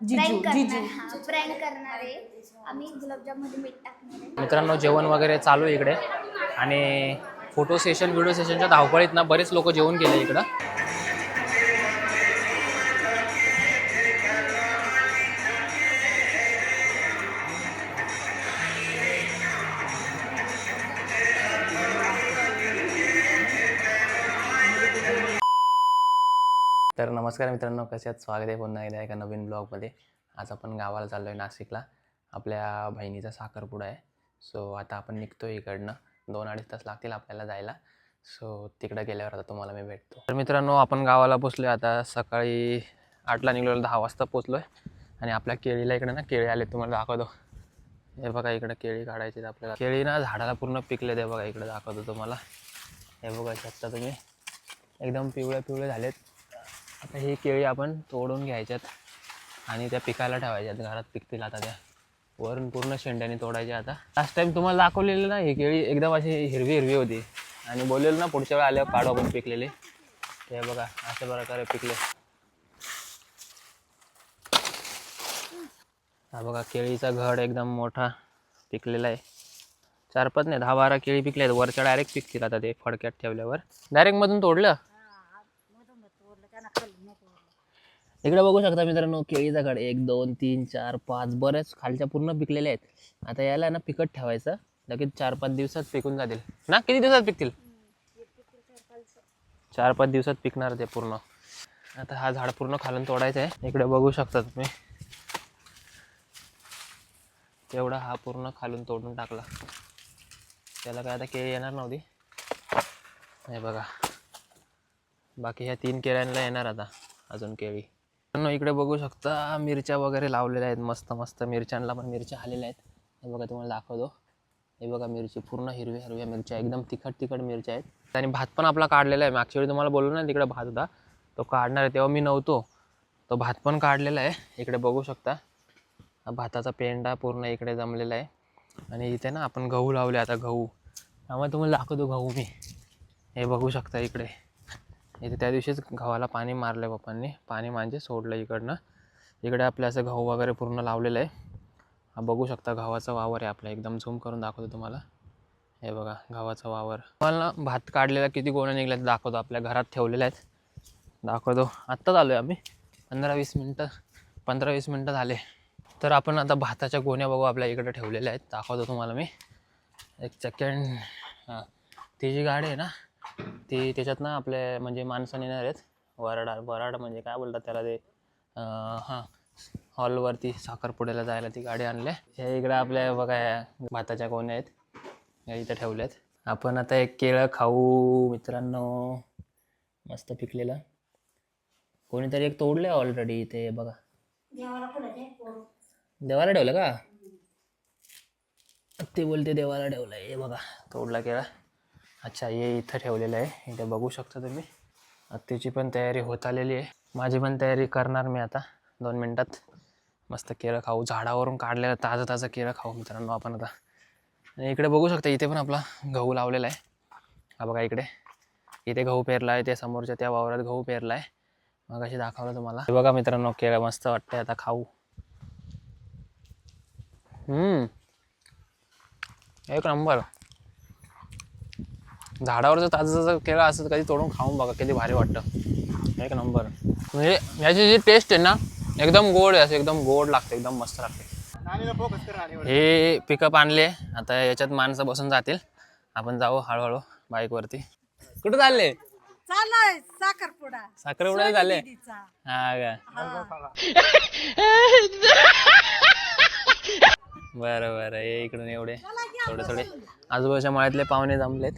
जिजू prank जिजू करणार हा prank करणार आहे. आम्ही गुलाबजाममध्ये मीठ टाकणार आहे. मित्रांनो जेवण वगैरे चालू आहे इकडे. आणि फोटो सेशन व्हिडिओ सेशनच्या धावपळीत ना बरेच लोक जेवण केले इकडं. तर नमस्कार मित्रांनो कसे स्वागत आहे पुन्हा एकदा एका नवीन ब्लॉगमध्ये. आज आपण गावाला चाललो आहे नाशिकला. आपल्या बहिणीचा साखरपुडा आहे. सो आता आपण निघतो इकडनं. दोन अडीच तास लागतील आपल्याला जायला. सो तिकडं गेल्यावर आता तुम्हाला मी भेटतो. तर मित्रांनो आपण गावाला पोचलो आहे आता सकाळी आठला निघलो दहा वाजता पोचलो आहे आणि आपल्या केळीला इकडे ना केळी आले तुम्हाला दाखवतो. हे बघा इकडं केळी काढायची आपल्याला. केळी ना झाडाला पूर्ण पिकले ते बघा इकडे दाखवतो तुम्हाला. हे बघा शकता तुम्ही. एकदम पिवळे पिवळे झालेत. आता ही केळी आपण तोडून घ्यायच्यात आणि त्या पिकायला ठेवायच्यात. घरात पिकतील आता त्या. वरून पूर्ण शेंड्याने तोडायच्या आता. लास्ट टाइम तुम्हाला दाखवलेलं ना ही केळी एकदम अशी हिरवी हिरवी होती. आणि बोललेलं ना पुढच्या वेळा आल्यावर काढू आपण पिकलेले. ते बघा अशा प्रकारे पिकले. हा बघा केळीचा घड एकदम मोठा पिकलेला आहे. चार पाच नाही दहा बारा केळी पिकले आहेत. वरच्या डायरेक्ट पिकतील आता ते फडक्यात ठेवल्यावर. डायरेक्ट मधून तोडलं? इकडे बघू शकता मित्रांनो केळीचा घड एक दोन तीन चार पाच बऱ्याच खालच्या पूर्ण पिकलेल्या आहेत. आता याला ना पिकट ठेवायचं. लगेच चार पाच दिवसात पिकून जातील. ना किती दिवसात पिकतील? चार पाच दिवसात पिकणार ते पूर्ण. आता हा झाड पूर्ण खालून तोडायचं आहे. इकडे बघू शकता तुम्ही. तेवढा हा पूर्ण खालून तोडून टाकला. त्याला काय आता केळी येणार नव्हती? हे बघा. बाकी ह्या तीन केळ्यांना येणार आता अजून केळी. इकडे बघू शकता मिरच्या वगैरे लावलेल्या आहेत मस्त मस्त मिरच्यांना पण मिरच्या आलेल्या आहेत. हे बघा तुम्हाला दाखवतो. हे बघा मिरची पूर्ण हिरव्या हिरव्या मिरच्या एकदम तिखट तिखट मिरच्या आहेत. आणि भात पण आपला काढलेला आहे. मागच्या वेळी तुम्हाला बोललो ना तिकडे भात होता. तो काढणार आहे. तेव्हा मी नव्हतो. तो भात पण काढलेला आहे. इकडे बघू शकता. भाताचा पेंडा पूर्ण इकडे जमलेला आहे. आणि इथे ना आपण गहू लावले आता गहू. त्यामुळे तुम्हाला दाखवतो गहू मी. हे बघू शकता इकडे. इथे त्या दिवशीच गव्हाला पाणी मारलं आहे पप्पांनी. पाणी म्हणजे सोडलं इकडनं. इकडे आपलं असं गहू वगैरे पूर्ण लावलेलं आहे. बघू शकता गव्हाचा वावर आहे आपला. एकदम झूम करून दाखवतो तुम्हाला. हे बघा गव्हाचा वावर. तुम्हाला भात काढलेला किती गोण्या निघल्यात दाखवतो. आपल्या घरात ठेवलेल्या आहेत. दाखवतो. आत्ताच आलो आहे आम्ही. पंधरा वीस मिनटं पंधरा वीस मिनटं झाले. तर आपण आता भाताच्या गोण्या बघू आपल्या इकडे ठेवलेल्या आहेत. दाखवतो तुम्हाला मी. एक सेकंड हां ती जी गाडी आहे ना ती त्याच्यात ना आपले म्हणजे माणसं येणार आहेत. वराडा वराड म्हणजे काय बोलतात त्याला ते? हां. हॉलवरती साखरपुड्याला जायला ती गाडी आणली. हे इकडे आपल्या बघा या भाताच्या गोण्या आहेत. या इथं ठेवल्यात. आपण आता एक केळं खाऊ मित्रांनो. मस्त पिकलेलं. कोणीतरी एक तोडलं ऑलरेडी इथे बघा. देवाला ठेवलं का? ते बोलते देवाला ठेवलं हे बघा. तोडला केळा. अच्छा हे इथं ठेवलेलं आहे. इथे बघू शकता तुम्ही. त्याची पण तयारी होत आलेली आहे. माझी पण तयारी करणार मी आता दोन मिनटात. मस्त केळं खाऊ. झाडावरून काढलेलं ताजं ताजं केळं खाऊ मित्रांनो आपण आता. आणि इकडे बघू शकता इथे पण आपला गहू लावलेला आहे. हा बघा इकडे. इथे गहू पेरला आहे त्या समोरच्या त्या वावरात गहू पेरला आहे. मग अशी दाखवलं तुम्हाला. हे बघा मित्रांनो केळं मस्त वाटतंय आता खाऊ. एक नंबर. झाडावर जर ताजं ताजं केळं असं कधी तोडून खाऊन बघा किती भारी वाटतं. एक नंबर. म्हणजे याची जी टेस्ट आहे ना एकदम गोड आहे असं एकदम गोड लागते एकदम मस्त लागते. हे पिकअप आणले आता याच्यात माणसं बसून जातील. आपण जाऊ हळूहळू बाईकवरती कुठं चालले? साखरपुडा. साखर उडायला झाले. हा का? बरं बरं. हे इकडून एवढे. थोडे थोडे. आजूबाजूच्या मळ्यातले पाहुणे जमलेत.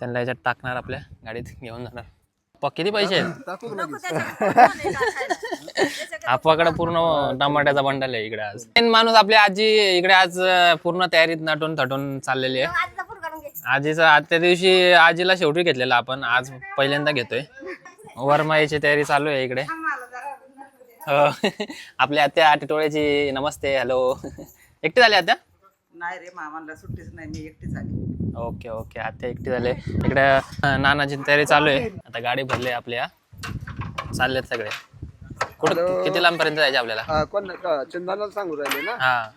त्यांना याच्यात टाकणार आपल्या गाडीत घेऊन जाणार. किती पैसे आहेत. आपाकडे पूर्ण टमाट्याचा बंडल आहे इकडे आज. मेन माणूस आपली आजी इकडे आज पूर्ण तयारीत नटून थटून चाललेली आहे. आजचा आज त्या दिवशी आजीला शेवटी घेतलेला आपण आज पहिल्यांदा घेतोय. वरमाईची तयारी चालू आहे इकडे. हो. आपल्या आत्या आठवड्याची नमस्ते हॅलो. एकटी झाली आत्या? नाही रे मामाला सुट्टीच नाही मी एकटीच आली. Okay okay. आत्या एकटी झाले. इकडे नानाची तयारी चालू आहे. आता गाडी भरली आपल्या. चाललेत सगळे. कुठं किती लांबपर्यंत जायचं आपल्याला? हा, कोण का चंदनाला सांगू राहिले ना? हा.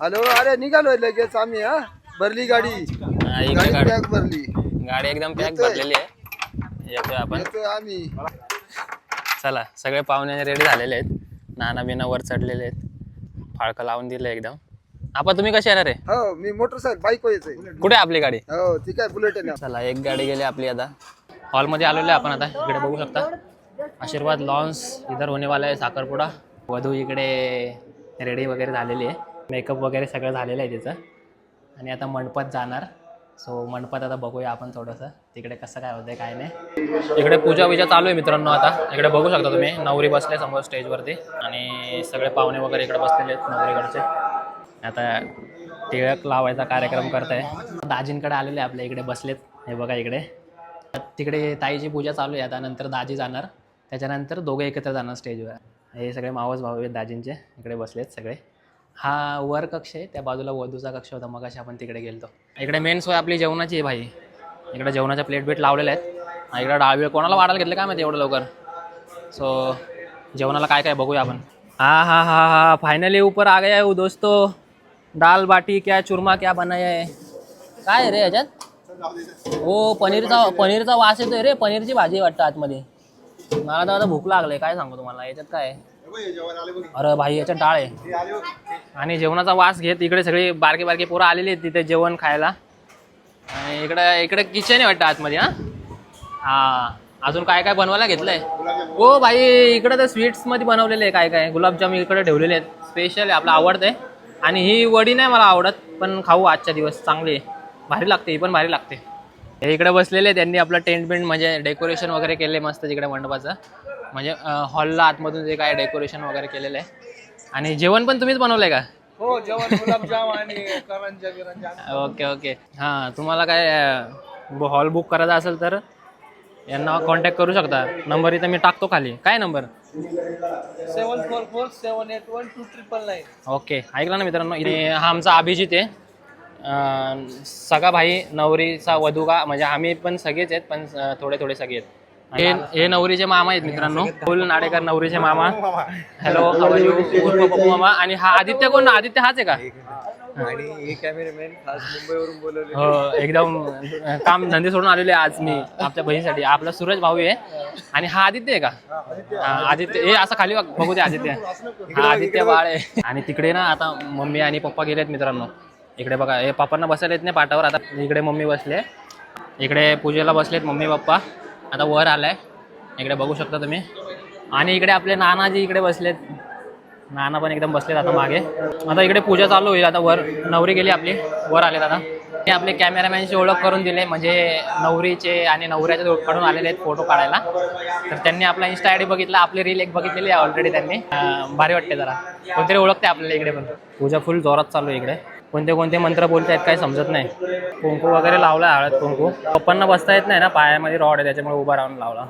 हॅलो अरे निघालोय लगेच आम्ही हा. भरली गाडी. हा, इकडे गाडी भरली. गाडी एकदम पॅक भरलेली आहे. येतोय आपण. येतोय आम्ही. चला सगळे पाहुणे रेडी झालेले आहेत. नाना बिना वर चढलेले आहेत. फाळकं लावून दिलं एकदम. आपण तुम्ही कसे येणार आहे? हो मी मोटरसायकल बाईक येतोय कुठे आहे आपली गाडी? हो ती काय बुलेट आहे ना. चला एक गाडी गेली आपली आता. हॉलमध्ये आलेलो आहे आपण आता. इकडे बघू शकता. आशीर्वाद लॉन्स इधर होने वाला आहे साखरपुडा. वधू इकडे रेडी वगैरे झालेली आहे. मेकअप वगैरे सगळं झालेलं आहे तिचं. आणि आता मंडपात जाणार. सो मंडपात आता बघूया आपण थोडंसं. तिकडे कसं काय होतंय काय नाही. इकडे पूजा विजा चालू आहे मित्रांनो आता. इकडे बघू शकता तुम्ही. नवरी बसले समोर स्टेजवरती आणि सगळे पाहुणे वगैरे इकडे बसलेले आहेत नवरीकडचे. आता टिळक लावायचा कार्यक्रम करत आहे दाजींकडे आलेले आपल्या इकडे बसलेत. हे बघा इकडे. तिकडे ताईची पूजा चालू आहे. आता नंतर दाजी जाणार. त्याच्यानंतर दोघे एकत्र जाणार स्टेजवर. हे सगळे मावस भाऊ आहेत दाजींचे. इकडे बसलेत सगळे. हा वर कक्ष आहे. त्या बाजूला वधूचा कक्ष होता. मग आपण तिकडे गेलतो. इकडे मेन सोय आपली जेवणाची आहे भाई. इकडे जेवणाच्या प्लेट बीट लावलेल्या आहेत. इकडे डाळ कोणाला वाढायला घेतलं काय माहिती एवढं लवकर? सो जेवणाला काय काय बघूया आपण. हा हा हा हा. फायनली ऊपर आ गया दोस्तो. दाल बाटी क्या चुरमा क्या बनाया है? काय रे याच्यात? हो पनीरचा पनीरचा वास येतोय रे पनीरची भाजी वाटतं आतमध्ये. मला तर आता भूक लागले काय सांगू तुम्हाला याच्यात काय अरे भाई याच्यात डाळ आहे. आणि जेवणाचा वास घेत इकडे सगळे बारके बारके पोरं आलेले आहेत तिथे जेवण खायला. आणि इकडे इकडे किचन आहे वाटतं आतमध्ये हा? हा. अजून काय काय बनवायला घेतलंय? हो भाई इकडे तर स्वीट्समध्ये बनवलेले आहे काय काय. गुलाबजाम इकडे ठेवलेले आहेत. स्पेशल आहे आपलं आवडतंय. आणि ही वडी नाही मला आवडत पण खाऊ आजच्या दिवस. चांगली आहे. भारी लागते ही पण भारी लागते. हे इकडे बसलेले त्यांनी आपलं टेंट बिंट म्हणजे डेकोरेशन वगैरे केले मस्त तिकडे मंडपाचं. म्हणजे हॉलला आतमधून जे काय डेकोरेशन वगैरे केलेलं आहे. आणि जेवण पण तुम्हीच बनवलंय का? हो जेवण गुलाबजाम आणि करंजा बिरंजा ओके ओके. हां तुम्हाला काय हॉल बुक करायचा असेल तर? यांना कॉन्टॅक्ट करू शकता. नंबर इथं मी टाकतो खाली. काय number seven four four seven eight one two triple nine okay ऐकला ना मित्रांनो? इथे हा आमचा अभिजित आहे. अं, सगा भाई नवरीचा वधू का? म्हणजे आम्ही पण सगळेच आहेत पण अं, थोडे थोडे सगळे आहेत. हे हे नवरीचे मामा आहेत मित्रांनो. फुल नाडेकर नवरीचे मामा. हॅलो पप्पू मामा. आणि हा आदित्य कोण? आदित्य हाच आहे का? आणि हे कॅमेरामॅन खास मुंबईवरून बोलवले हो एकदम काम धंदे सोडून आलेले आज मी आपल्या बहिणीसाठी. आपला सूरज भाऊ आहे आणि हा आदित्य आहे का? हा, आदित्य. हे असं खाली बघ, बघू दे आदित्य. हा आदित्य बाळ आहे. आणि तिकडे ना आता मम्मी आणि पप्पा गेलेत मित्रांनो. इकडे बघा हे पप्पांना बसायला येत नाही पाठावर आता इकडे मम्मी बसले. इकडे पूजेला बसलेत मम्मी पप्पा. आता वर आलाय. इकडे बघू शकता तुम्ही. आणि इकडे आपले नानाजी इकडे बसलेत. नाना पण एकदम बसले आता मागे. आता इकडे पूजा चालू होईल आता वर. नवरी गेली आपली. वर आले दादा ते आपले कॅमेरामॅनची ओळख करून दिले म्हणजे नवरीचे आणि नवऱ्याचे कडून आलेले आहेत फोटो काढायला. तर त्यांनी आपला इन्स्टा आय डी बघितला आपली रील एक बघितलेली आहे ऑलरेडी त्यांनी. भारी वाटते जरा. कोणतरी ओळखते आपल्याला इकडे पण. पूजा फुल जोरात चालू आहे इकडे. कोणते कोणते मंत्र बोलतायत काही समजत नाही. कुंकू वगैरे लावला हळद कुंकू. पप्पांना बसता येत नाही ना पायामध्ये रॉड आहे त्याच्यामुळे उभा राहून लावला.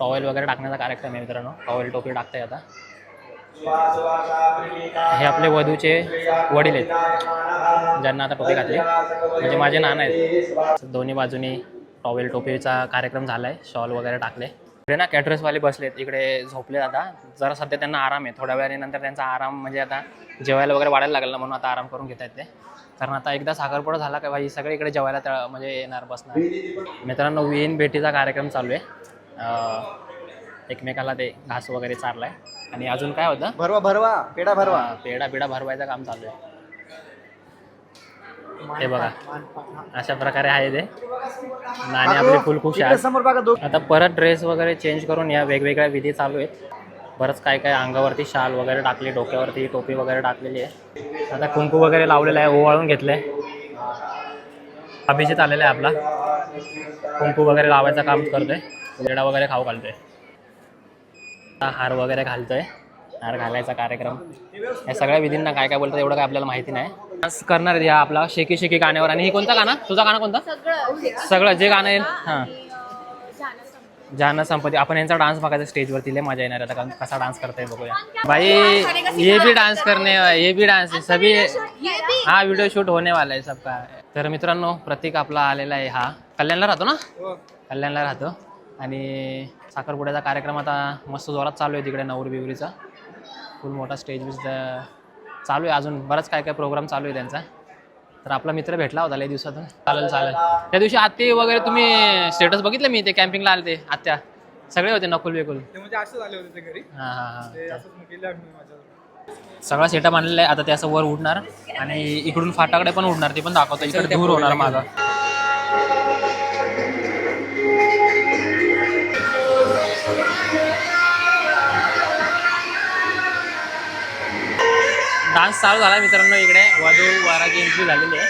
टॉवेल वगैरे टाकण्याचा कार्यक्रम आहे मित्रांनो. टॉवेल टोपी टाकताय आता. हे आपले वधूचे वडील आहेत ज्यांना आता टोपी घातली. म्हणजे माझे नाना आहेत. दोन्ही बाजूनी टॉवेल टोपीचा कार्यक्रम झाला आहे शॉल वगैरे टाकले. इकडे ना कॅटरसवाले बसलेत इकडे झोपले आता. जरा सध्या त्यांना आराम आहे थोड्या वेळाने नंतर त्यांचा आराम म्हणजे आता जेवायला वगैरे वाढायला लागला ना म्हणून आता आराम करून घेत आहेत ते. कारण आता एकदा साखरपुडा झाला का भाई सगळे इकडे जेवायला म्हणजे येणार बसणार. मित्रांनो वीन भेटीचा कार्यक्रम चालू आहे. एकमेकाला ते घास वगैरे चारलाय. आणि अजून काय होतं? भरवा भरवा पेढा भरवा. हा, पेढा पेढा भरवायचं काम चालू आहे. हे बघा अशा प्रकारे आहे ते. नाणी आपली फुल खुश आहे समोर बघा आता परत ड्रेस वगैरे चेंज करून या वेगवेगळ्या विधी चालू आहेत. बरंच काय काय अंगावरती शाल वगैरे टाकली डोक्यावरती टोपी वगैरे टाकलेली आहे. आता कुंकू वगैरे लावलेलं आहे ओवाळून घेतलंय. अभिजित आलेला आहे आपला. कुंकू वगैरे लावायचं काम करतोय. वेडा वगैरे खाऊ घालतोय. हार वगैरे घालतोय. हार घालायचा कार्यक्रम. या सगळ्या विधींना काय काय बोलतात एवढं काय आपल्याला माहिती नाही. डान्स करणार आहेत या आपला शेकी शेकी गाण्यावर. आणि ही कोणता गाणं? तुझा गाणं कोणता? सगळं जे गाणं येईल. हां. जाना संपत्ती. आपण यांचा डान्स बघायचा स्टेजवरती. लय मजा येणार आहे आता. का- कसा डान्स करताय बघूया. भाई ये भी डान्स करने ये भी डान्स. है सभी हा व्हिडिओ शूट होने वाला है सबका. तर मित्रांनो प्रतीक आपला आलेला आहे हा. कल्याणला राहतो ना? कल्याणला राहतो. आणि साखरपुड्याचा कार्यक्रम आता मस्त जोरात चालू आहे तिकडे नवरी बिवरीचा. फुल मोठा स्टेज बीज चालू आहे. अजून बराच काय काय प्रोग्राम चालू आहे त्यांचा. तर आपला मित्र भेटला होता लय दिवसातून. चालेल चालेल. त्या दिवशी आत्ते वगैरे तुम्ही स्टेटस बघितलं मी ते कॅम्पिंगला आले ते आत्या. सगळे होते नकुल बिकुल. ते म्हणजे हां हां हां. सगळा सेटअप आणलेला आहे. आता ते असं वर उडणार आणि इकडून फाटाकडे पण उडणार. ते पण दाखवतो. इकडे दूर होणार मागं डान्स चालू झाला मित्रांनो इकडे. वधू वाराची एंट्री झालेली आहे.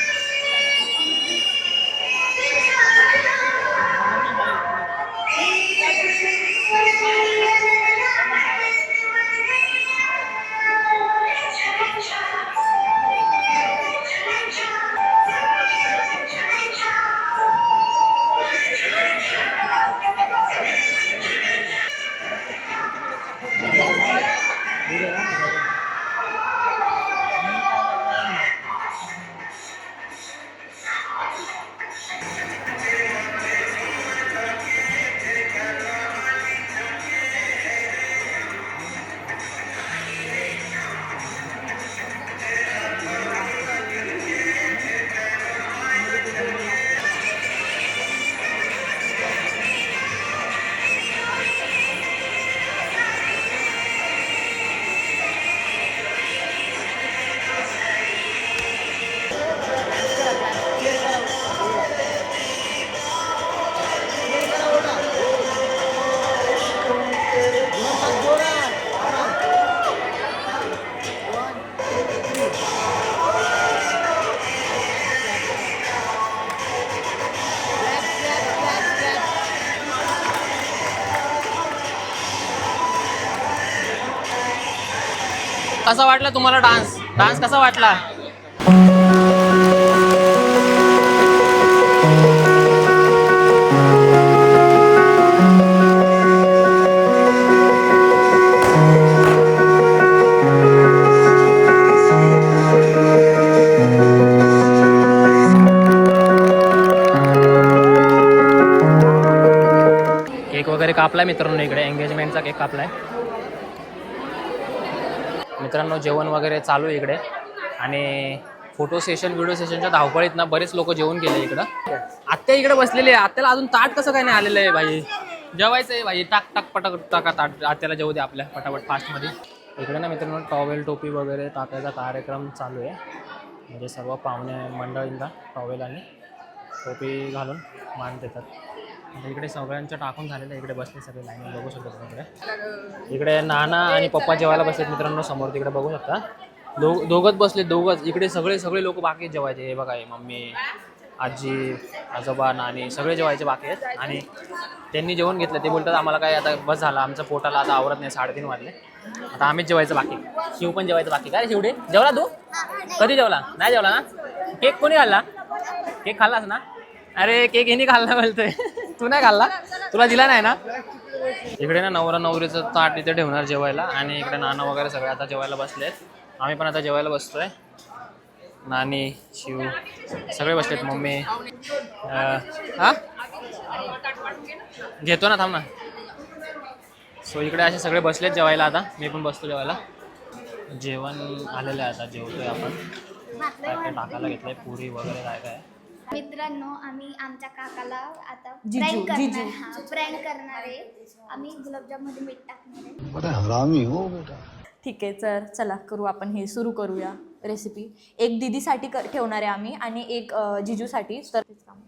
कसा वाटला तुम्हाला डान्स? डान्स कसा वाटला? केक वगैरे कापलाय मित्रांनो इकडे. एंगेजमेंटचा केक कापलाय. मित्रांनो जेवण वगैरे चालू आहे इकडे. आणि फोटो सेशन व्हिडिओ सेशनच्या धावपळीत ना बरेच लोक जेवण गेले इकडं. आत्या इकडे बसलेली आहे. आत्याला अजून ताट कसं काय नाही आलेलं आहे भाई? जेवायचं आहे भाई. टाक टाक पटक टाका ताट. आत्याला जेवू दे आपल्या पटापट फास्टमध्ये इकडे ना मित्रांनो टॉवेल टोपी वगैरे टाकायचा कार्यक्रम चालू आहे. म्हणजे सर्व पाहुणे मंडळींना टॉवेल आणि टोपी घालून मान देतात. इकडे सगळ्यांचं टाकून झालेलं इकडे बसले सगळे लाईन बघू शकतो इकडे. इकडे नाना आणि पप्पा जेवायला बसलेत मित्रांनो समोर तिकडे बघू शकता. दो दोघंच बसले दोघंच. इकडे सगळे सगळे लोक बाकी जेवायचे. हे बघा हे मम्मी आजी आजोबा नानी सगळे जेवायचे बाकी आहेत. आणि त्यांनी जेवण घेतलं. ते बोलतात आम्हाला काय आता बस झालं. आमचं पोटाला आता आवरत नाही. साडेतीन वाजले. आता आम्हीच जेवायचं बाकी. शिव पण जेवायचं बाकी. काय शिवडे? जेवला तू? कधी जेवला? नाही जेवला ना? केक कोणी खाल्ला? केक खाल्लास ना? अरे केक हिनी खाल्ला बोलतोय. तू नाही खाल्ला? तुला दिला नाही ना? इकडे ना नवरा नवरीचं ताट इथे ठेवणार जेवायला आणि इकडे नाना वगैरे सगळे आता जेवायला बसलेत. आम्ही पण आता जेवायला बसतोय. नानी शिव सगळे बसलेत मम्मी हा? घेतो ना थांब ना. सो इकडे असे सगळे बसलेत जेवायला आता. मी पण बसतो जेवायला. जेवण आलेलं आहे आता जेवतोय आपण. काय काय टाकायला घेतलंय? पुरी वगैरे काय काय? मित्रांनो आम्ही आमच्या काकाला आता जिजू, प्रँक करणार. हा प्रँक करणार आहे. आम्ही गुलाबजाममध्ये मीठ टाकणार आहे. बड़ा हरामी हो बेटा. ठीक आहे तर चला करू आपण हे सुरू करूया रेसिपी एक दीदीसाठी कर ठेवणार आहे आम्ही आणि एक अ, जिजूसाठी तर तेच काम.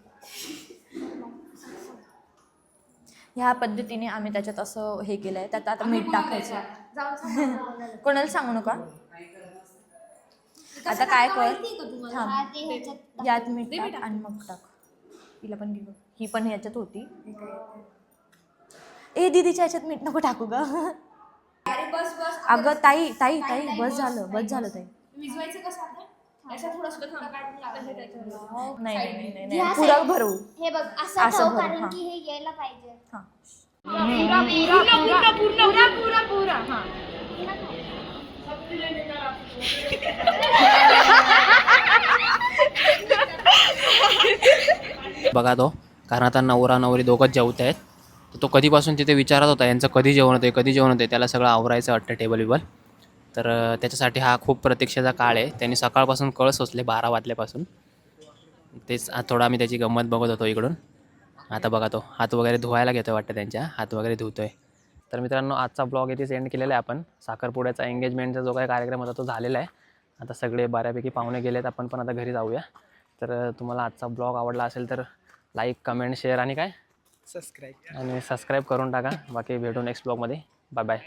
ह्या पद्धतीने आम्ही त्याच्यात असं हे केलं आहे त्यात आता मीठ टाकायचं. कोणाला सांगू नका? आता काय कर? थांब. यात मीठ टाक आणि मग टाक. तिला पण घेऊ ही पण ह्याच्यात होती. ए दीदीच्या ह्याच्यात मीठ नको टाकू ग. अगं ताई ताई ताई बस झालं बस झालं ताई. नाही नाही नाही नाही, नाही. ह्या पुरा भरू. हे बघ असं भरू, कारण हा. की हे यायला पाहिजे. हा. बघा तो कारण आता नवरा नवरी दोघंच जेवत आहेत. तर तो कधीपासून तिथे विचारत होता यांचं कधी जेवण होते कधी जेवण होते त्याला सगळं आवरायचं वाटतं टेबल बिबल तर त्याच्यासाठी हा खूप प्रतीक्षेचा काळ आहे. त्यांनी सकाळपासून कळ सोचले बारा वाजल्यापासून. तेच थोडा थोडं आम्ही त्याची गंमत बघत होतो इकडून. आता बघा तो हात वगैरे धुवायला घेतो आहे वाटतं त्यांच्या हात वगैरे धुतोय. तर मित्रांनो आजचा ब्लॉग इथेच एंड केलेला आहे आपण. साखरपुड्याचा एंगेजमेंटचा जो काही कार्यक्रम होता तो झालेला आहे. आता सगळे बऱ्यापैकी पाहुणे गेलेत आपण पण आता घरी जाऊया. तर तुम्हाला आजचा ब्लॉग आवडला असेल तर लाईक कमेंट शेअर आणि काय? सबस्क्राईब आणि सबस्क्राईब करून टाका. बाकी भेटू नेक्स्ट ब्लॉगमध्ये बाय बाय